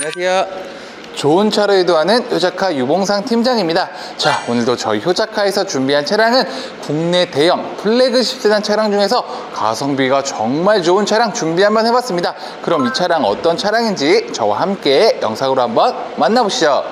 안녕하세요. 좋은 차로 이도하는 효자카 유봉상 팀장입니다. 자, 오늘도 저희 효자카에서 준비한 차량은 국내 대형 플래그십 세단 차량 중에서 가성비가 정말 좋은 차량 준비 한번 해봤습니다. 그럼 이 차량 어떤 차량인지 저와 함께 영상으로 한번 만나보시죠.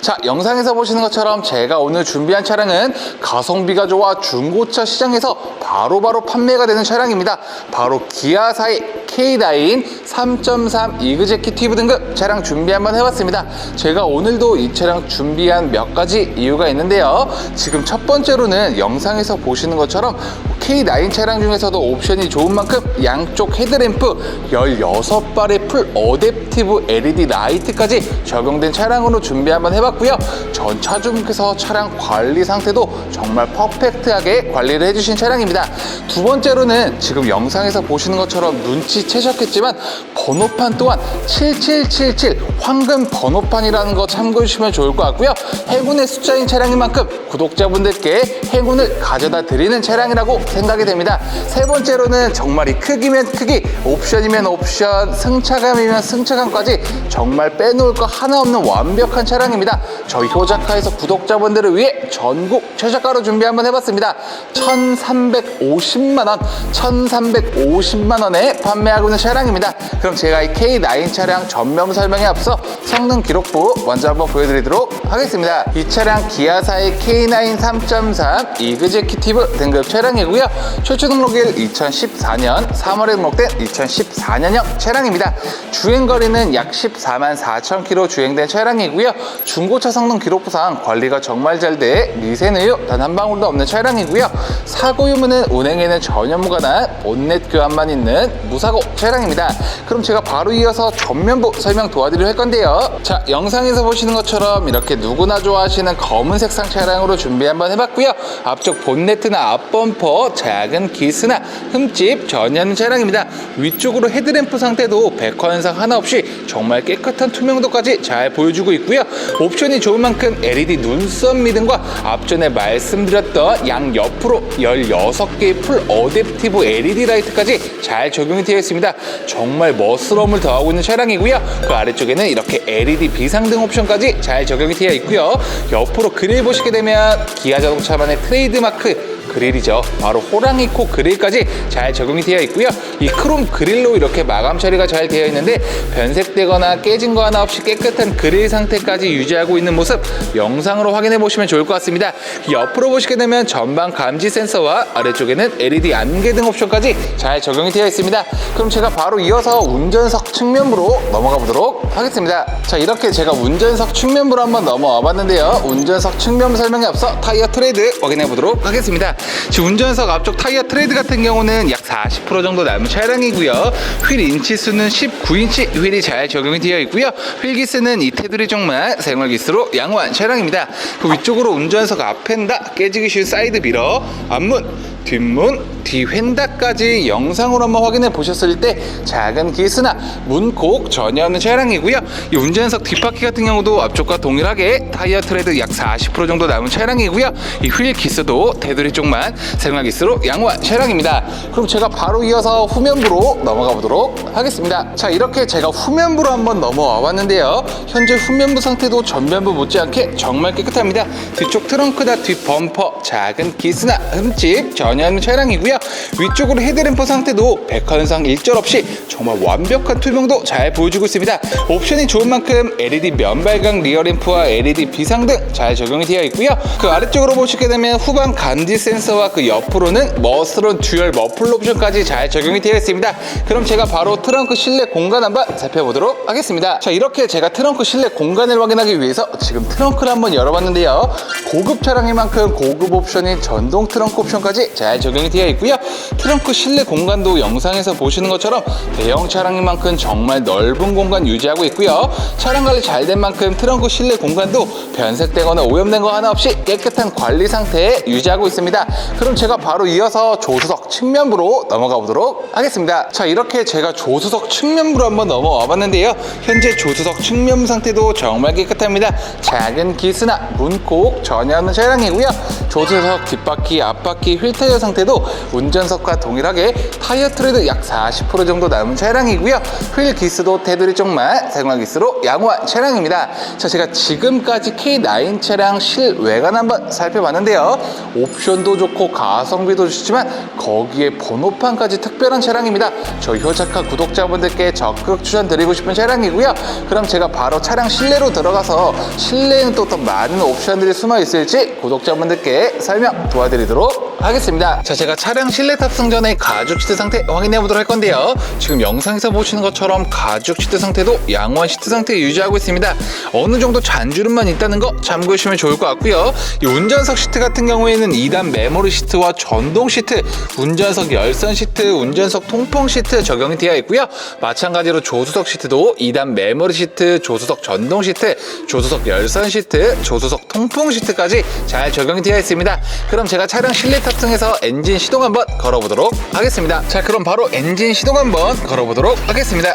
자, 영상에서 보시는 것처럼 제가 오늘 준비한 차량은 가성비가 좋아 중고차 시장에서 바로바로 판매가 되는 차량입니다. 바로 기아사의 K9 3.3 이그제큐티브 등급 차량 준비 한번 해봤습니다. 제가 오늘도 이 차량 준비한 몇 가지 이유가 있는데요. 지금 첫 번째로는 영상에서 보시는 것처럼 K9 차량 중에서도 옵션이 좋은 만큼 양쪽 헤드램프 16발의 풀 어댑티브 LED 라이트까지 적용된 차량으로 준비 한번 해봤고요. 전 차주분께서 차량 관리 상태도 정말 퍼펙트하게 관리를 해주신 차량입니다. 두 번째로는 지금 영상에서 보시는 것처럼 눈치채셨겠지만 번호판 또한 7777 황금 번호판이라는 거 참고해 주시면 좋을 것 같고요. 행운의 숫자인 차량인 만큼 구독자분들께 행운을 가져다 드리는 차량이라고 생각이 됩니다. 세 번째로는 정말 이 크기면 크기, 옵션이면 옵션, 승차감이면 승차감까지 정말 빼놓을 거 하나 없는 완벽한 차량입니다. 저희 효자카에서 구독자분들을 위해 전국 최저가로 준비 한번 해봤습니다. 1,350만 원, 1,350만 원에 판매하고 있는 차량입니다. 그럼 제가 이 K9 차량 전면 설명에 앞서 성능 기록부 먼저 한번 보여드리도록 하겠습니다. 이 차량 기아사의 K9 3.3 이그제큐티브 등급 차량이고요. 최초 등록일 2014년 3월에 등록된 2014년형 차량입니다. 주행거리는 약 14만 4천 킬로 주행된 차량이고요. 중고차 성능 기록부상 관리가 정말 잘 돼 미세누유 단 한 방울도 없는 차량이고요. 사고 유무는 운행에는 전혀 무관한 본넷 교환만 있는 무사고 차량입니다. 그럼 제가 바로 이어서 전면부 설명 도와드리려 할 건데요. 자, 영상에서 보시는 것처럼 이렇게 누구나 좋아하시는 검은 색상 차량으로 준비 한번 해봤고요. 앞쪽 본네트나 앞범퍼, 작은 기스나 흠집 전혀 차량입니다. 위쪽으로 헤드램프 상태도 백화 현상 하나 없이 정말 깨끗한 투명도까지 잘 보여주고 있고요. 옵션이 좋은 만큼 LED 눈썹 미등과 앞전에 말씀드렸던 양 옆으로 16개의 풀 어댑티브 LED 라이트까지 잘 적용이 되어 있습니다. 정말 멋스러움을 더하고 있는 차량이고요. 그 아래쪽에는 이렇게 LED 비상등 옵션까지 잘 적용이 되어 있고요. 옆으로 그릴 보시게 되면 기아 자동차만의 트레이드마크 그릴이죠. 바로 호랑이 코 그릴까지 잘 적용이 되어 있고요. 이 크롬 그릴로 이렇게 마감 처리가 잘 되어 있는데 변색되거나 깨진 거 하나 없이 깨끗한 그릴 상태까지 유지하고 있는 모습 영상으로 확인해 보시면 좋을 것 같습니다. 옆으로 보시게 되면 전방 감지 센서와 아래쪽에는 LED 안개 등 옵션까지 잘 적용이 되어 있습니다. 그럼 제가 바로 이어서 운전석 측면부로 넘어가 보도록 하겠습니다. 자 이렇게 제가 운전석 측면부로 한번 넘어와 봤는데요. 운전석 측면 설명에 앞서 타이어 트레이드 확인해 보도록 하겠습니다. 지금 운전석 앞쪽 타이어 트레이드 같은 경우는 약 40% 정도 남은 차량이고요. 휠 인치 수는 19인치 휠이 잘 적용이 되어 있고요. 휠 기스는 이 테두리 쪽만 생활 기스로 양호한 차량입니다. 그 위쪽으로 운전석 앞엔다 깨지기 쉬운 사이드 미러, 앞문, 뒷문, 뒤휀다까지 영상으로 한번 확인해 보셨을 때 작은 기스나 문콕 전혀 없는 차량이고요. 이 운전석 뒷바퀴 같은 경우도 앞쪽과 동일하게 타이어 트레드 약 40% 정도 남은 차량이고요. 이 휠 기스도 테두리 쪽만 생활 기스로 양호한 차량입니다. 그럼 제가 바로 이어서 후면부로 넘어가 보도록 하겠습니다. 자 이렇게 제가 후면부로 한번 넘어와 봤는데요. 현재 후면부 상태도 전면부 못지않게 정말 깨끗합니다. 뒤쪽 트렁크나 뒷 범퍼 작은 기스나 흠집 전혀 없는 차량이고요. 위쪽으로 헤드램프 상태도 백화현상 일절 없이 정말 완벽한 투명도 잘 보여주고 있습니다. 옵션이 좋은 만큼 LED 면발광 리어램프와 LED 비상 등 잘 적용이 되어 있고요. 그 아래쪽으로 보시게 되면 후방 감지 센서와 그 옆으로는 머스런 듀얼 머플러 옵션까지 잘 적용이 되어 있습니다. 그럼 제가 바로 트렁크 실내 공간 한번 살펴보도록 하겠습니다. 자 이렇게 제가 트렁크 실내 공간을 확인하기 위해서 지금 트렁크를 한번 열어봤는데요. 고급 차량인 만큼 고급 옵션인 전동 트렁크 옵션까지 잘 적용이 되어 있고요. 트렁크 실내 공간도 영상에서 보시는 것처럼 대형 차량인 만큼 정말 넓은 공간 유지하고 있고요. 차량 관리 잘 된 만큼 트렁크 실내 공간도 변색되거나 오염된 거 하나 없이 깨끗한 관리 상태에 유지하고 있습니다. 그럼 제가 바로 이어서 조수석 측면부로 넘어가 보도록 하겠습니다. 자, 이렇게 제가 조수석 측면부로 한번 넘어와 봤는데요. 현재 조수석 측면 상태도 정말 깨끗합니다. 작은 기스나 문콕 전혀 없는 차량이고요. 조수석 뒷바퀴, 앞바퀴, 휠 타이어 상태도 운전석과 동일하게 타이어 트레드 약 40% 정도 남은 차량이고요. 휠 기스도 테두리 쪽만 생활 기스로 양호한 차량입니다. 자, 제가 지금까지 K9 차량 실외관 한번 살펴봤는데요. 옵션도 좋고 가성비도 좋지만 거기에 번호판까지 특별한 차량입니다. 저희 효자카 구독자분들께 적극 추천드리고 싶은 차량이고요. 그럼 제가 바로 차량 실내로 들어가서 실내에는 또 더 많은 옵션들이 숨어 있을지 구독자분들께 설명 도와드리도록 하겠습니다. 자, 제가 차량 실내 탑승 전에 가죽 시트 상태 확인해 보도록 할 건데요. 지금 영상에서 보시는 것처럼 가죽 시트 상태도 양호한 시트 상태 유지하고 있습니다. 어느 정도 잔주름만 있다는 거 참고해 주시면 좋을 것 같고요. 이 운전석 시트 같은 경우에는 2단 메모리 시트와 전동 시트, 운전석 열선 시트, 운전석 통풍 시트 적용이 되어 있고요. 마찬가지로 조수석 시트도 2단 메모리 시트, 조수석 전동 시트, 조수석 열선 시트, 조수석 통풍 시트까지 잘 적용이 되어 있습니다. 그럼 제가 차량 실내 탑 승해서 엔진 시동 한번 걸어보도록 하겠습니다. 자, 그럼 바로 엔진 시동 한번 걸어보도록 하겠습니다.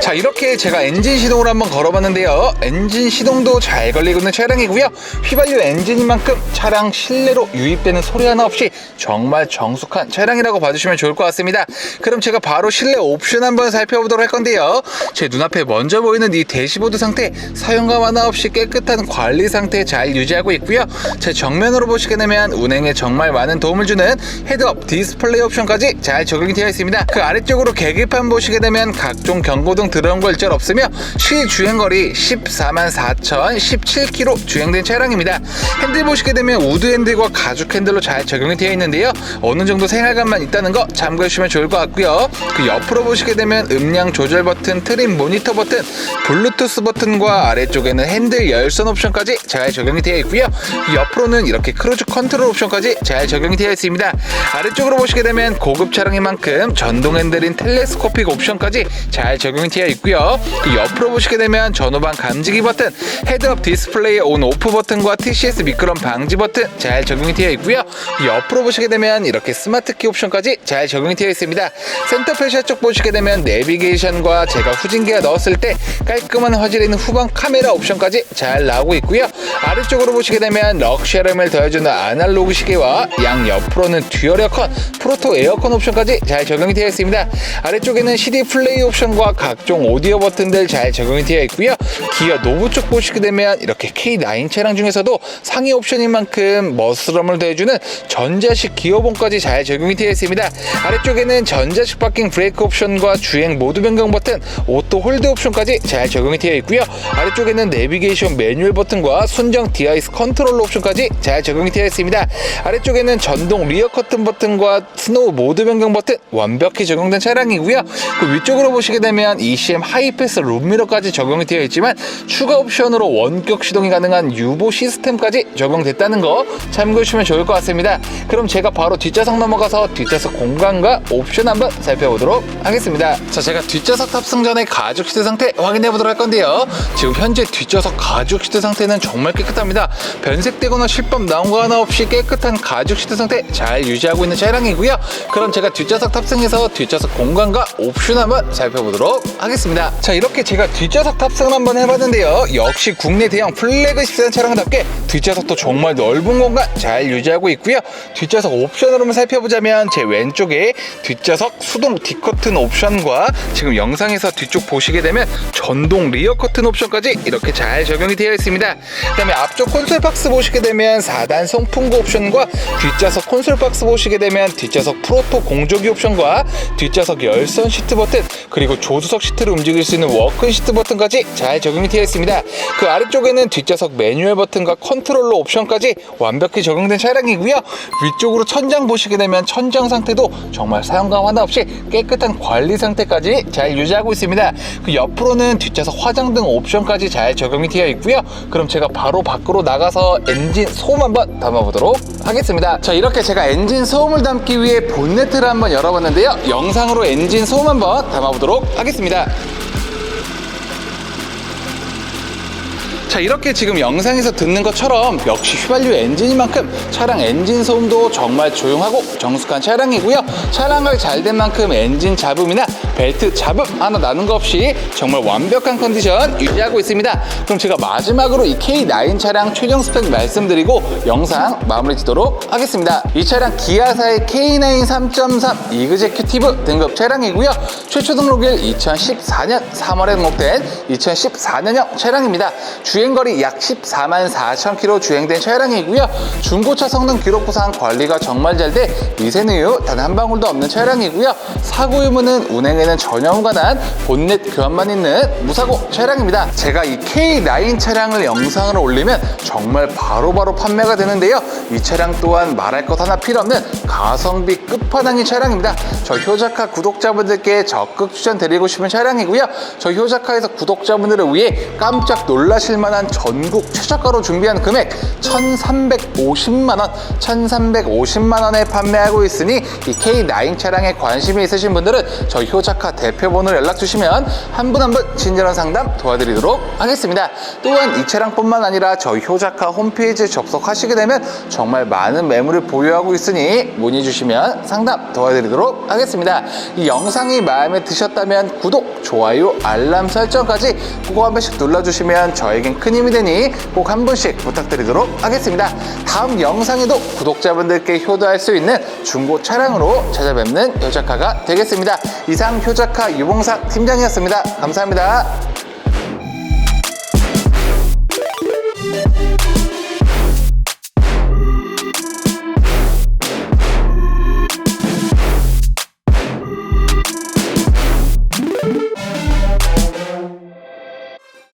자, 이렇게 제가 엔진 시동을 한번 걸어봤는데요. 엔진 시동도 잘 걸리고 있는 차량이고요. 휘발유 엔진인 만큼 차량 실내로 유입되는 소리 하나 없이 정말 정숙한 차량이라고 봐주시면 좋을 것 같습니다. 그럼 제가 바로 실내 옵션 한번 살펴보도록 할 건데요. 제 눈앞에 먼저 보이는 이 대시보드 상태 사용감 하나 없이 깨끗한 관리 상태 잘 유지하고 있고요. 제 정면으로 보시게 되면 운행에 정말 많은 도움을 주는 헤드업 디스플레이 옵션까지 잘 적용이 되어 있습니다. 그 아래쪽으로 계기판 보시게 되면 각종 경고등 들어온 거 일절 없으며 실 주행거리 14만 4천 17km 주행된 차량입니다. 핸들 보시게 되면 우드 핸들과 가죽 핸들로 잘 적용이 되어 있는데요. 어느 정도 생활감만 있다는 거 참고해 주시면 좋을 것 같고요. 그 옆으로 보시게 되면 음량 조절 버튼, 트림 모니터 버튼, 블루투스 버튼과 아래쪽에는 핸들 열선 옵션까지 잘 적용이 되어 있고요. 이 옆으로는 이렇게 크루즈 컨트롤 옵션까지 잘 적용이 되어 있습니다. 아래쪽으로 보시게 되면 고급 차량인 만큼 전동 핸들인 텔레스코픽 옵션까지 잘 적용이 되어 있고요. 그 옆으로 보시게 되면 전후방 감지기 버튼, 헤드업 디스플레이 온 오프 버튼과 TCS 미끄럼 방지 버튼 잘 적용이 되어 있고요. 그 옆으로 보시게 되면 이렇게 스마트 키 옵션까지 잘 적용이 되어 있습니다. 센터 페시아 쪽 보시게 되면 내비게이션과 제가 후진기가 넣었을 때 깔끔한 화질이 있는 후방 카메라 옵션까지 잘 나오고 있고요. 아래쪽으로 보시게 되면 럭셔리함을 더해주는 아날로그 시계와 양 옆으로는 듀얼 에어컨, 프로토 에어컨 옵션까지 잘 적용이 되어 있습니다. 아래쪽에는 CD 플레이 옵션과 각종 오디오 버튼들 잘 적용이 되어 있고요. 기어 노브 쪽 보시게 되면 이렇게 K9 차량 중에서도 상위 옵션인 만큼 머스럼을 더해주는 전자식 기어봉까지 잘 적용이 되어 있습니다. 아래쪽에는 전자식 파킹 브레이크 옵션과 주행 모드 변경 버튼, 오토 홀드 옵션까지 잘 적용이 되어 있고요. 아래쪽에는 내비게이션 매뉴얼 버튼과 순정 디아이스 컨트롤 옵션까지 잘 적용이 되어 있습니다. 아래쪽에는 전동 리어 커튼 버튼과 스노우 모드 변경 버튼 완벽히 적용된 차량이고요. 그 위쪽으로 보시게 되면 ECM 하이패스 룸미러까지 적용이 되어 있지만 추가 옵션으로 원격 시동이 가능한 유보 시스템까지 적용됐다는 거 참고해 주시면 좋을 것 같습니다. 그럼 제가 바로 뒷좌석 넘어가서 뒷좌석 공간과 옵션 한번 살펴보도록 하겠습니다. 자, 제가 뒷좌석 탑승 전에 가죽 시트 상태 확인해 보도록 할 건데요. 지금 현재 뒷좌석 가죽 시트 상태는 정말 깨끗합니다. 변색되거나 실밥 나온 거 하나 없이 깨끗한 가죽 시트 상태 잘 유지하고 있는 차량이고요. 그럼 제가 뒷좌석 탑승해서 뒷좌석 공간과 옵션 한번 살펴보도록 하겠습니다. 자, 이렇게 제가 뒷좌석 탑승을 한번 해봤는데요. 역시 국내 대형 플래그십 세단 차량답게 뒷좌석도 정말 넓은 공간 잘 유지하고 있고요. 뒷좌석 옵션으로만 살펴보자면 제 왼쪽에 뒷좌석 수동 디커튼 옵션과 지금 영상에서 뒤쪽 보시게 되면 전동 리어 커튼 옵션까지 이렇게 잘 적용이 되어 있습니다. 그 다음에 앞쪽 콘솔 박스 보시게 되면 4단 송풍구 옵션과 뒷좌석 콘솔 박스 보시게 되면 뒷좌석 프로토 공조기 옵션과 뒷좌석 열선 시트 버튼 그리고 조수석 시트를 움직일 수 있는 워크 시트 버튼까지 잘 적용이 되어 있습니다. 그 아래쪽에는 뒷좌석 매뉴얼 버튼과 컨트롤러 옵션까지 완벽히 적용된 차량이고요. 위쪽으로 천장 보시게 되면 천장 상태도 정말 사용감 하나 없이 깨끗한 관리 상태까지 잘 유지하고 있습니다. 그 옆으로는 뒷좌석 화장 등 옵션까지 잘 적용이 되어 있고요. 그럼 제가 바로 밖으로 나가서 엔진 소음 한번 담아보도록 하겠습니다. 자, 이렇게 제가 엔진 소음을 담기 위해 본네트를 한번 열어봤는데요. 영상으로 엔진 소음 한번 담아보도록 하겠습니다. 자 이렇게 지금 영상에서 듣는 것처럼 역시 휘발유 엔진인 만큼 차량 엔진 소음도 정말 조용하고 정숙한 차량이고요. 차량 관리 잘 된 만큼 엔진 잡음이나 벨트 잡음 하나 나는 거 없이 정말 완벽한 컨디션 유지하고 있습니다. 그럼 제가 마지막으로 이 K9 차량 최종 스펙 말씀드리고 영상 마무리 짓도록 하겠습니다. 이 차량 기아사의 K9 3.3 이그제큐티브 등급 차량이고요. 최초 등록일 2014년 3월에 등록된 2014년형 차량입니다. 주행 거리 약 14만 4천 킬로 주행된 차량이고요. 중고차 성능 기록 부상 관리가 정말 잘 돼 미세누유 단 한 방울도 없는 차량이고요. 사고 유무는 운행에는 전혀 무관한 본넷 교환만 있는 무사고 차량입니다. 제가 이 K9 차량을 영상으로 올리면 정말 바로바로 판매가 되는데요. 이 차량 또한 말할 것 하나 필요 없는 가성비 끝판왕인 차량입니다. 저 효자카 구독자분들께 적극 추천드리고 싶은 차량이고요. 저 효자카에서 구독자분들을 위해 깜짝 놀라실 만한 전국 최저가로 준비한 금액 1,350만 원, 1,350만 원에 판매하고 있으니 이 K9 차량에 관심이 있으신 분들은 저희 효자카 대표번호로 연락 주시면 한 분 한 분 친절한 상담 도와드리도록 하겠습니다. 또한 이 차량뿐만 아니라 저희 효자카 홈페이지에 접속하시게 되면 정말 많은 매물을 보유하고 있으니 문의 주시면 상담 도와드리도록 하겠습니다. 이 영상이 마음에 드셨다면 구독, 좋아요, 알람 설정까지 그거 한 번씩 눌러주시면 저에겐 큰 힘이 되니 꼭한 분씩 부탁드리도록 하겠습니다. 다음 영상에도 구독자분들께 효도할 수 있는 중고 차량으로 찾아뵙는 효자카가 되겠습니다. 이상 효자카 유봉사 팀장이었습니다. 감사합니다.